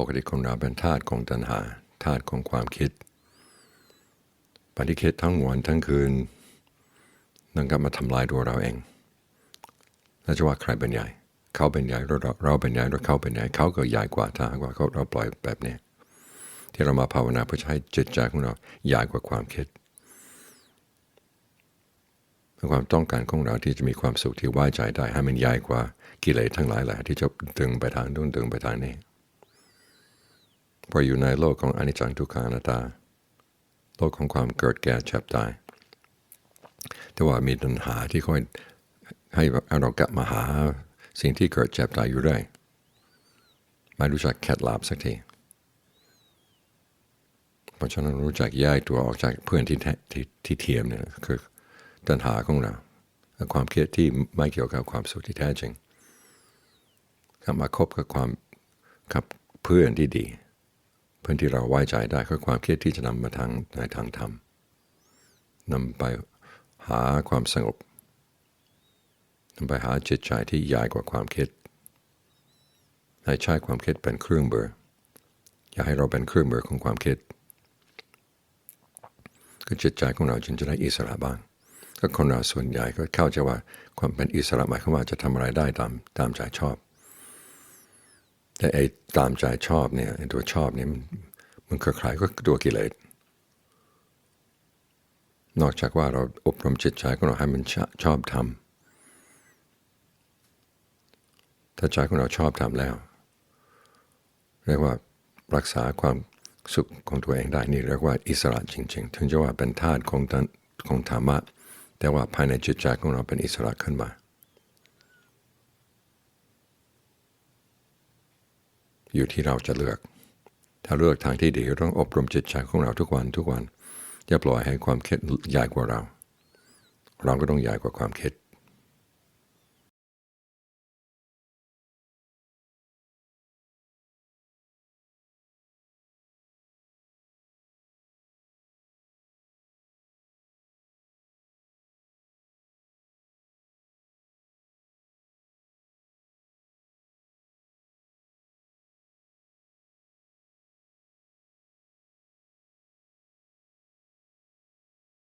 ปกติคนเราเป็นทาสของตัณหาทาสของความคิดปฏิคิดทั้งวันทั้งคืนนั่นก็มาทำลายตัวเราเองแล้วจะว่าใครเป็นใหญ่ เขาเป็นใหญ่เราเราเป็นใหญ่เราเขาเป็นใหญ่เขาก็ใหญ่กว่าถ้าหากว่าเขาเราปล่อยแบบนี้ที่เรามาภาวนาเพื่อให้จิตใจของเราใหญ่กว่าความคิดความต้องการของเราที่จะมีความสุขที่ไว้ใจได้ให้มันใหญ่กว่ากิเลสทั้งหลายแหละที่จะดึงไปทางนู้นดึงไปทางนี้ พออยู่ในโลกของอนิจจังทุกขังอนัตตา โลกของความเกิดแก่เจ็บตาย แต่ว่ามีปัญหาที่คอยให้เรากลับมาหาสิ่งที่เกิดเจ็บตายอยู่เรื่อยไม่รู้จักแคดลาบสักทีเพราะฉะนั้นรู้จักย้ายตัวออกจากเพื่อนที่ที่ที่เทียมเนี่ยคือตัณหาของเราความเครียดที่ไม่เกี่ยวกับความสุขที่แท้จริงกลับมาคบกับความกับเพื่อนที่ดี เพื่อนที่เราไว้ใจได้คือความเครียดที่จะนำมาทางในทางธรรมนำไปหาความสงบนำไปหาจิตใจที่ใหญ่กว่าความคิด ให้ใช้ความคิดเป็นเครื่องมืออย่าให้เราเป็นเครื่องมือของความคิดก็จิตใจของเราจึงจะได้อิสระบ้าง ก็คนเราส่วนใหญ่ก็เข้าใจว่าความเป็นอิสระหมายความว่าจะทำอะไรได้ตามตามใจชอบ แต่ไอ้ตามใจชอบเนี่ยตัวชอบเนี่ยมันคือใครก็ตัวกิเลสนอกจากว่าเราอบรมจิตใจของเราให้มันชอบทำถ้าใจของเราชอบทำแล้ว เรียกว่ารักษาความสุขของตัวเองได้นี่เรียกว่าอิสระจริง ๆ ถึงจะว่าเป็นธาตุของของธรรมะ แต่ว่าภายในจิตใจของเราเป็นอิสระขึ้นมา อยู่ที่เราจะเลือก ถ้าเลือกทางที่ดีต้องอบรมจิตใจของเราทุกวันทุกวันอย่าปล่อยให้ความคิดใหญ่กว่าเรา เราก็ต้องใหญ่กว่าความคิด